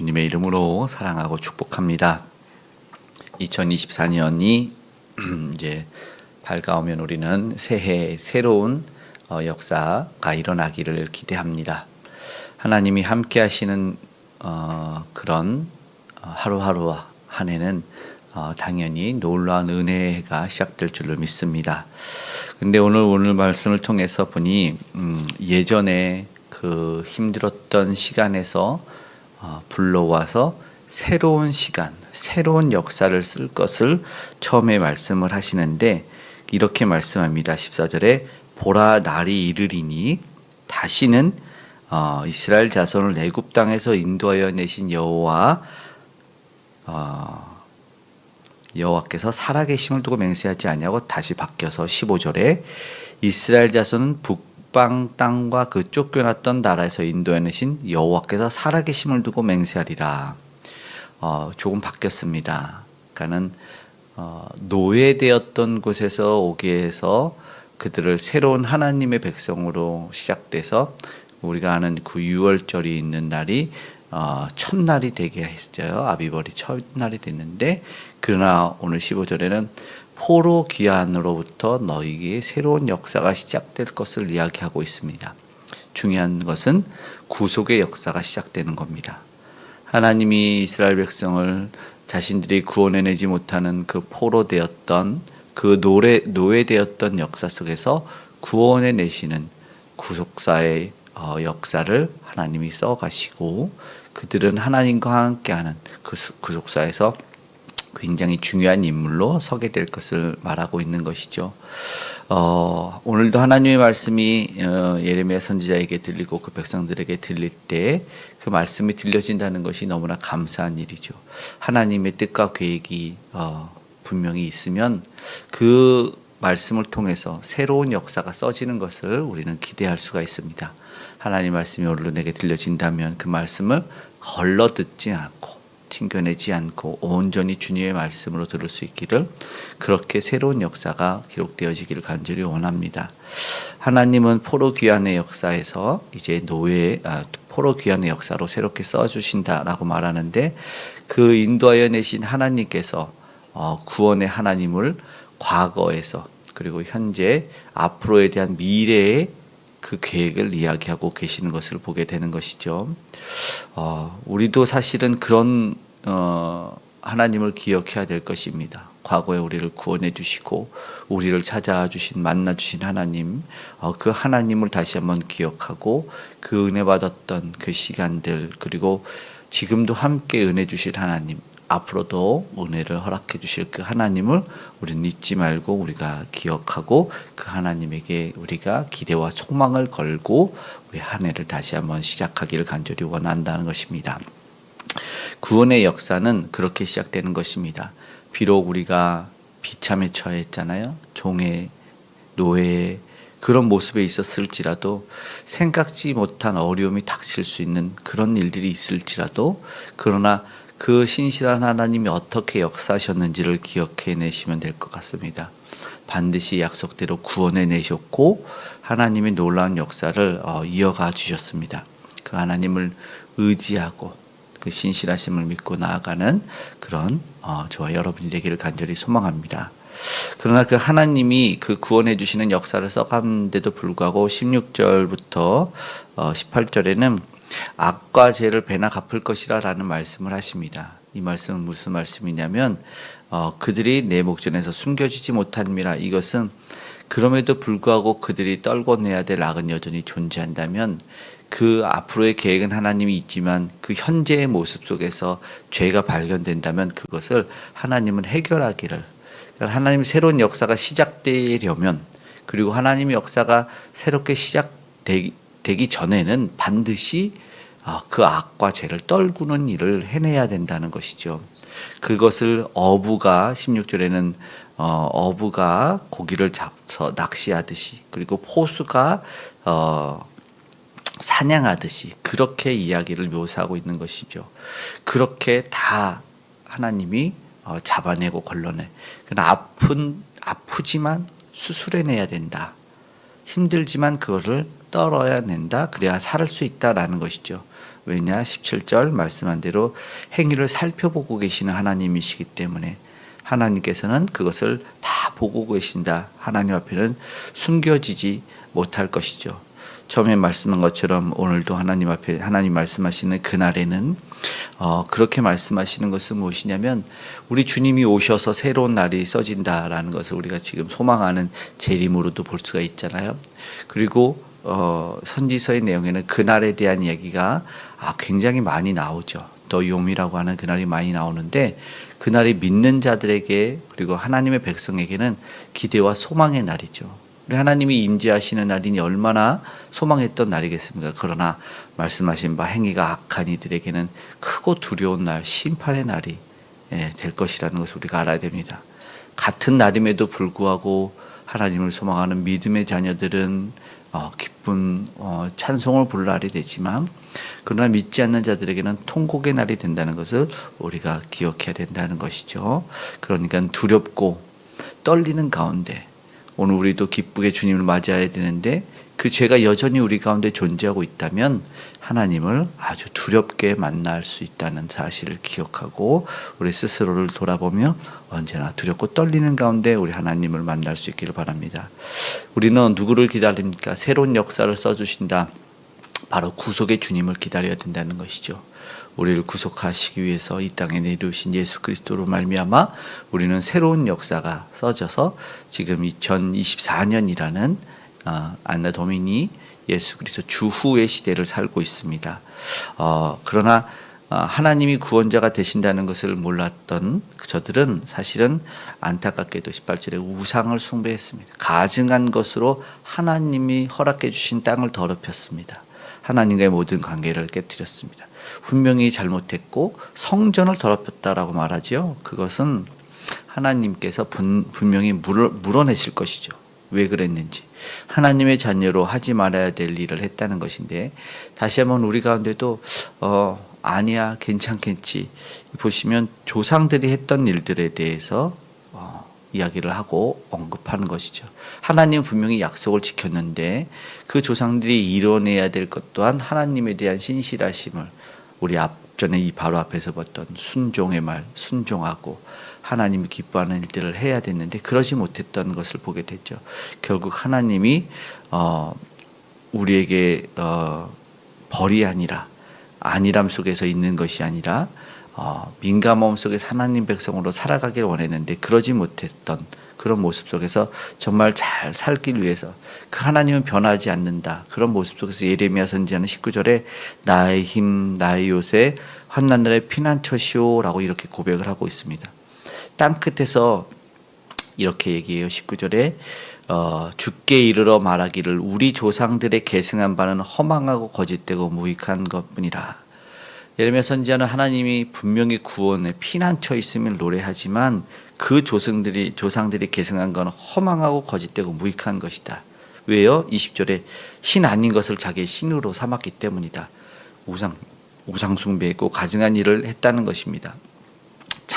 주님의 이름으로 사랑하고 축복합니다. 2024년이 이제 밝아오면 우리는 새해 새로운 어, 역사가 일어나기를 기대합니다. 하나님이 함께 하시는 어, 그런 어, 하루하루 한 해는 어, 당연히 놀라운 은혜가 시작될 줄로 믿습니다. 근데 오늘 오늘 말씀을 통해서 보니 음, 예전에 그 힘들었던 시간에서 어, 불러와서 새로운 시간, 새로운 역사를 쓸 것을 처음에 말씀을 하시는데 이렇게 말씀합니다. 14절에 보라 날이 이르리니 다시는 어, 이스라엘 자손을 애굽 땅에서 인도하여 내신 여호와 어, 여호와께서 살아계심을 두고 맹세하지 아니하고 다시 바뀌어서 15절에 이스라엘 자손은 북 방 땅과 그 쫓겨났던 나라에서 인도해내신 여호와께서 살아계심을 두고 맹세하리라. 어, 조금 바뀌었습니다. 그러니까는 어, 노예되었던 곳에서 오게 해서 그들을 새로운 하나님의 백성으로 시작돼서 우리가 아는 그 6월절이 있는 날이 어, 첫날이 되게 했어요. 아비벌이 첫날이 됐는데 그러나 오늘 15절에는 포로 귀환으로부터 너희에게 새로운 역사가 시작될 것을 이야기하고 있습니다. 중요한 것은 구속의 역사가 시작되는 겁니다. 하나님이 이스라엘 백성을 자신들이 구원해내지 못하는 그 포로 되었던 그 노래, 노예 되었던 역사 속에서 구원해내시는 구속사의 어, 역사를 하나님이 써가시고 그들은 하나님과 함께하는 그 수- 구속사에서 굉장히 중요한 인물로 서게 될 것을 말하고 있는 것이죠. 어, 오늘도 하나님의 말씀이 어, 예레미야 선지자에게 들리고 그 백성들에게 들릴 때 그 말씀이 들려진다는 것이 너무나 감사한 일이죠. 하나님의 뜻과 계획이 어, 분명히 있으면 그 말씀을 통해서 새로운 역사가 써지는 것을 우리는 기대할 수가 있습니다. 하나님 말씀이 오늘도 내게 들려진다면 그 말씀을 걸러 듣지 않고 튕겨내지 않고 온전히 주님의 말씀으로 들을 수 있기를 그렇게 새로운 역사가 기록되어지기를 간절히 원합니다. 하나님은 포로 귀환의 역사에서 이제 노예 아, 포로 귀환의 역사로 새롭게 써 주신다라고 말하는데 그 인도하여 내신 하나님께서 어, 구원의 하나님을 과거에서 그리고 현재 앞으로에 대한 미래의 그 계획을 이야기하고 계시는 것을 보게 되는 것이죠. 어, 우리도 사실은 그런 어, 하나님을 기억해야 될 것입니다. 과거에 우리를 구원해 주시고 우리를 찾아와 주신 만나 주신 하나님 어, 그 하나님을 다시 한번 기억하고 그 은혜 받았던 그 시간들 그리고 지금도 함께 은혜 주실 하나님 앞으로도 은혜를 허락해 주실 그 하나님을 우리는 잊지 말고 우리가 기억하고 그 하나님에게 우리가 기대와 소망을 걸고 우리 한 해를 다시 한번 시작하기를 간절히 원한다는 것입니다. 구원의 역사는 그렇게 시작되는 것입니다. 비록 우리가 비참에 처했잖아요. 종의 노예 그런 모습에 있었을지라도 생각지 못한 어려움이 닥칠 수 있는 그런 일들이 있을지라도 그러나 그 신실한 하나님이 어떻게 역사하셨는지를 기억해 내시면 될 것 같습니다. 반드시 약속대로 구원해 내셨고 하나님의 놀라운 역사를 어, 이어가 주셨습니다. 그 하나님을 의지하고 그 신실하심을 믿고 나아가는 그런 어, 저와 여러분이 되기를 간절히 소망합니다. 그러나 그 하나님이 그 구원해 주시는 역사를 써가는데도 불구하고 16절부터 어, 18절에는 악과 죄를 배나 갚을 것이라라는 말씀을 하십니다. 이 말씀은 무슨 말씀이냐면 어, 그들이 내 목전에서 숨겨지지 못함이라 이것은 그럼에도 불구하고 그들이 떨궈내야 될 악은 여전히 존재한다면 그 앞으로의 계획은 하나님이 있지만 그 현재의 모습 속에서 죄가 발견된다면 그것을 하나님은 해결하기를 그러니까 하나님 새로운 역사가 시작되려면 그리고 하나님의 역사가 새롭게 시작되기 되기 전에는 반드시 아, 그 악과 죄를 떨구는 일을 해내야 된다는 것이죠. 그것을 어부가 16절에는 어, 어부가 고기를 잡서 낚시하듯이 그리고 포수가 어, 사냥하듯이 그렇게 이야기를 묘사하고 있는 것이죠. 그렇게 다 하나님이 어, 잡아내고 걸러내. 그러나 아픈 아프지만 수술해내야 된다. 힘들지만 그거를 떨어야 낸다. 그래야 살 수 있다라는 것이죠. 왜냐 17절 말씀한 대로 행위를 살펴보고 계시는 하나님이시기 때문에 하나님께서는 그것을 다 보고 계신다. 하나님 앞에는 숨겨지지 못할 것이죠. 처음에 말씀한 것처럼 오늘도 하나님 앞에 하나님 말씀하시는 그날에는 어, 그렇게 말씀하시는 것은 무엇이냐면 우리 주님이 오셔서 새로운 날이 써진다라는 것을 우리가 지금 소망하는 재림으로도 볼 수가 있잖아요. 그리고 어, 선지서의 내용에는 그날에 대한 이야기가 아, 굉장히 많이 나오죠. 더 용이라고 하는 그날이 많이 나오는데 그날이 믿는 자들에게 그리고 하나님의 백성에게는 기대와 소망의 날이죠. 하나님이 임재하시는 날이니 얼마나 소망했던 날이겠습니까? 그러나 말씀하신 바 행위가 악한 이들에게는 크고 두려운 날, 심판의 날이 예, 될 것이라는 것을 우리가 알아야 됩니다. 같은 날임에도 불구하고 하나님을 소망하는 믿음의 자녀들은 어, 기쁜 어, 찬송을 부를 날이 되지만 그러나 믿지 않는 자들에게는 통곡의 날이 된다는 것을 우리가 기억해야 된다는 것이죠. 그러니까 두렵고 떨리는 가운데 오늘 우리도 기쁘게 주님을 맞이해야 되는데 그 죄가 여전히 우리 가운데 존재하고 있다면 하나님을 아주 두렵게 만날 수 있다는 사실을 기억하고 우리 스스로를 돌아보며 언제나 두렵고 떨리는 가운데 우리 하나님을 만날 수 있기를 바랍니다. 우리는 누구를 기다립니까? 새로운 역사를 써주신다. 바로 구속의 주님을 기다려야 된다는 것이죠. 우리를 구속하시기 위해서 이 땅에 내려오신 예수 그리스도로 말미암아 우리는 새로운 역사가 써져서 지금 2024년이라는 어, 안나 도미니 예수 그리스도 주후의 시대를 살고 있습니다. 어, 그러나 어, 하나님이 구원자가 되신다는 것을 몰랐던 저들은 사실은 안타깝게도 18절에 우상을 숭배했습니다. 가증한 것으로 하나님이 허락해 주신 땅을 더럽혔습니다. 하나님과의 모든 관계를 깨뜨렸습니다. 분명히 잘못했고 성전을 더럽혔다라고 말하지요. 그것은 하나님께서 분, 분명히 물어, 물어내실 것이죠. 왜 그랬는지. 하나님의 자녀로 하지 말아야 될 일을 했다는 것인데 다시 한번 우리 가운데도 어 아니야 괜찮겠지 보시면 조상들이 했던 일들에 대해서 어, 이야기를 하고 언급하는 것이죠. 하나님 분명히 약속을 지켰는데 그 조상들이 이뤄내야 될 것 또한 하나님에 대한 신실하심을 우리 앞전에 이 바로 앞에서 봤던 순종의 말 순종하고 하나님이 기뻐하는 일들을 해야 됐는데 그러지 못했던 것을 보게 됐죠. 결국 하나님이 어 우리에게 어 벌이 아니라 안일함 속에서 있는 것이 아니라 어 민감함 속에서 하나님 백성으로 살아가길 원했는데 그러지 못했던 그런 모습 속에서 정말 잘 살기 위해서 그 하나님은 변하지 않는다. 그런 모습 속에서 예레미야 선지자는 19절에 나의 힘, 나의 요새, 환난 날의 피난처시오라고 이렇게 고백을 하고 있습니다. 땅 끝에서 이렇게 얘기해요. 19절에 어, 죽게 이르러 말하기를 우리 조상들의 계승한 바는 허망하고 거짓되고 무익한 것뿐이라. 예레미야 선지자는 하나님이 분명히 구원에 피난처 있음을 노래하지만 그 조상들이 조상들이 계승한 건 허망하고 거짓되고 무익한 것이다. 왜요? 20절에 신 아닌 것을 자기의 신으로 삼았기 때문이다. 우상 우상 숭배했고 가증한 일을 했다는 것입니다.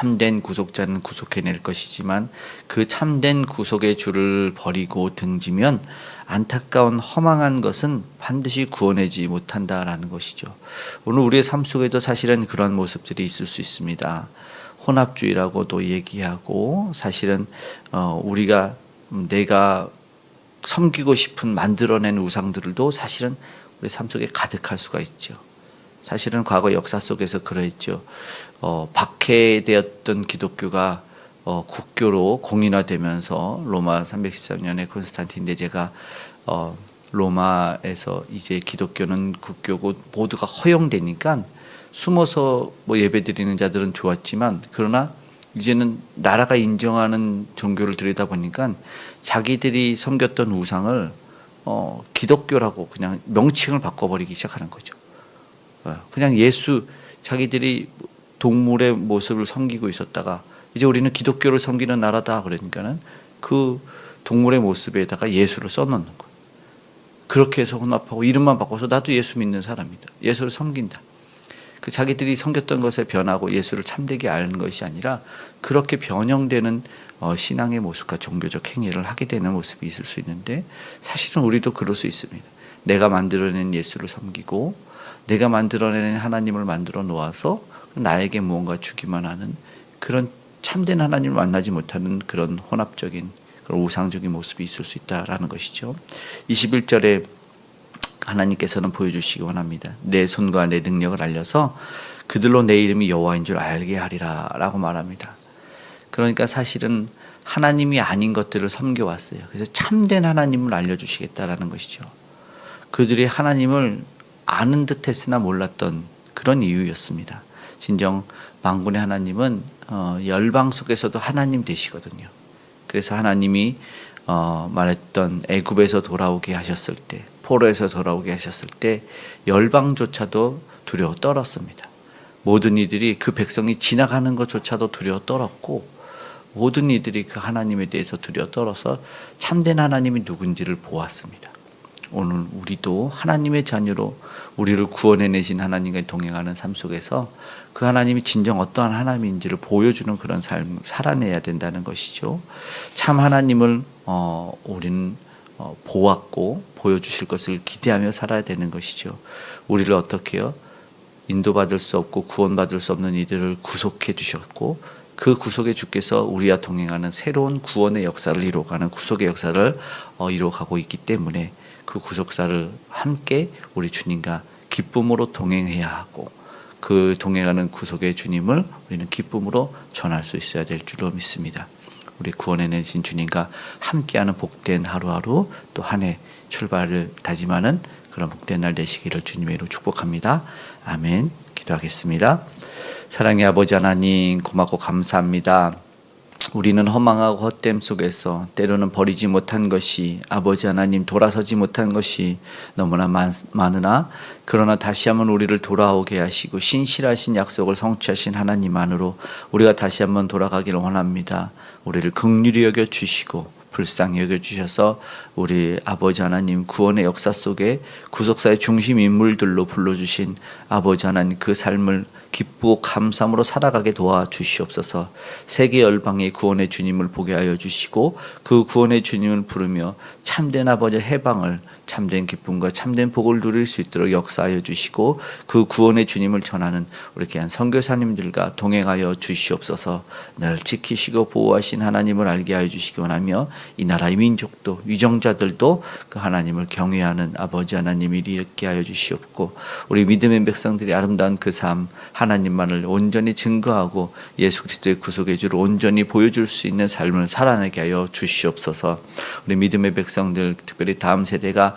참된 구속자는 구속해낼 것이지만 그 참된 구속의 줄을 버리고 등지면 안타까운 허망한 것은 반드시 구원하지 못한다라는 것이죠. 오늘 우리의 삶 속에도 사실은 그런 모습들이 있을 수 있습니다. 혼합주의라고도 얘기하고 사실은 어 우리가 내가 섬기고 싶은 만들어낸 우상들도 사실은 우리 삶 속에 가득할 수가 있죠. 사실은 과거 역사 속에서 그러했죠. 어, 박해되었던 기독교가 어, 국교로 공인화되면서 로마 313년에 콘스탄틴 대제가 어, 로마에서 이제 기독교는 국교고 모두가 허용되니까 숨어서 뭐 예배드리는 자들은 좋았지만 그러나 이제는 나라가 인정하는 종교를 들이다 보니까 자기들이 섬겼던 우상을 어, 기독교라고 그냥 명칭을 바꿔버리기 시작하는 거죠. 어, 그냥 예수 자기들이 동물의 모습을 섬기고 있었다가 이제 우리는 기독교를 섬기는 나라다 그러니까는 그 동물의 모습에다가 예수를 써놓는 거예요. 그렇게 해서 혼합하고 이름만 바꿔서 나도 예수 믿는 사람이다. 예수를 섬긴다. 그 자기들이 섬겼던 것에 변하고 예수를 참되게 아는 것이 아니라 그렇게 변형되는 어, 신앙의 모습과 종교적 행위를 하게 되는 모습이 있을 수 있는데 사실은 우리도 그럴 수 있습니다. 내가 만들어낸 예수를 섬기고 내가 만들어낸 하나님을 만들어 놓아서 나에게 무언가 주기만 하는 그런 참된 하나님을 만나지 못하는 그런 혼합적인 그런 우상적인 모습이 있을 수 있다라는 것이죠. 21절에 하나님께서는 보여주시기 원합니다. 내 손과 내 능력을 알려서 그들로 내 이름이 여호와인 줄 알게 하리라라고 말합니다. 그러니까 사실은 하나님이 아닌 것들을 섬겨왔어요. 그래서 참된 하나님을 알려주시겠다라는 것이죠. 그들이 하나님을 아는 듯 했으나 몰랐던 그런 이유였습니다. 진정 만군의 하나님은 어, 열방 속에서도 하나님 되시거든요. 그래서 하나님이 어, 말했던 애굽에서 돌아오게 하셨을 때, 포로에서 돌아오게 하셨을 때 열방조차도 두려워 떨었습니다. 모든 이들이 그 백성이 지나가는 것조차도 두려워 떨었고 모든 이들이 그 하나님에 대해서 두려워 떨어서 참된 하나님이 누군지를 보았습니다. 오늘 우리도 하나님의 자녀로 우리를 구원해 내신 하나님과 동행하는 삶 속에서 그 하나님이 진정 어떠한 하나님인지를 보여주는 그런 삶을 살아내야 된다는 것이죠. 참 하나님을 어, 우리는 어, 보았고 보여주실 것을 기대하며 살아야 되는 것이죠. 우리를 어떻게요? 인도받을 수 없고 구원받을 수 없는 이들을 구속해 주셨고 그 구속의 주께서 우리와 동행하는 새로운 구원의 역사를 이루어가는 구속의 역사를 어, 이루어가고 있기 때문에 그 구속사를 함께 우리 주님과 기쁨으로 동행해야 하고 그 동행하는 구속의 주님을 우리는 기쁨으로 전할 수 있어야 될 줄로 믿습니다. 우리 구원해 내신 주님과 함께하는 복된 하루하루 또 한 해 출발을 다짐하는 그런 복된 날 되시기를 주님의 이로 축복합니다. 아멘. 기도하겠습니다. 사랑의 아버지 하나님 고맙고 감사합니다. 우리는 허망하고 헛됨 속에서 때로는 버리지 못한 것이 아버지 하나님 돌아서지 못한 것이 너무나 많, 많으나 그러나 다시 한번 우리를 돌아오게 하시고 신실하신 약속을 성취하신 하나님 안으로 우리가 다시 한번 돌아가기를 원합니다. 우리를 극률히 여겨 주시고 불쌍히 여겨 주셔서 우리 아버지 하나님 구원의 역사 속에 구속사의 중심 인물들로 불러주신 아버지 하나님 그 삶을 기쁘고 감사함으로 살아가게 도와 주시옵소서. 세계 열방의 구원의 주님을 보게 하여 주시고 그 구원의 주님을 부르며 참된 아버지 해방을 참된 기쁨과 참된 복을 누릴 수 있도록 역사하여 주시고 그 구원의 주님을 전하는 우리 귀한 선교사님들과 동행하여 주시옵소서. 늘 지키시고 보호하신 하나님을 알게 하여 주시기 원하며 이 나라의 민족도 위정자들도 그 하나님을 경외하는 아버지 하나님이 이렇게 하여 주시옵고 우리 믿음의 백성들이 아름다운 그 삶 하나님만을 온전히 증거하고 예수 그리스도의 구속의 주를 온전히 보여줄 수 있는 삶을 살아내게 하여 주시옵소서. 우리 믿음의 백성들 특별히 다음 세대가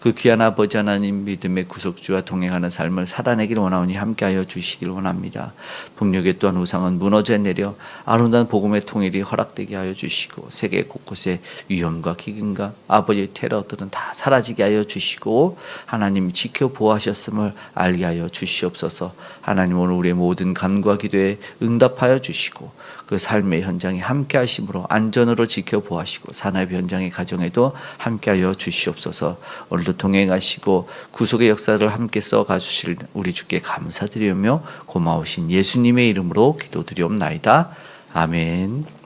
그 귀한 아버지 하나님 믿음의 구속주와 동행하는 삶을 살아내기를 원하오니 함께하여 주시길 원합니다. 북녘에 또한 우상은 무너져 내려 아름다운 복음의 통일이 허락되게 하여 주시고 세계 곳곳에 위험과 기근과 아버지의 테러들은 다 사라지게 하여 주시고 하나님이 지켜 보호하셨음을 알게 하여 주시옵소서. 하나님 오늘 우리의 모든 간구와 기도에 응답하여 주시고 그 삶의 현장에 함께 하심으로 안전으로 지켜 보하시고 산업 현장의 가정에도 함께하여 주시옵소서. 오늘도 동행하시고 구속의 역사를 함께 써가 주실 우리 주께 감사드리며 고마우신 예수님의 이름으로 기도드리옵나이다. 아멘.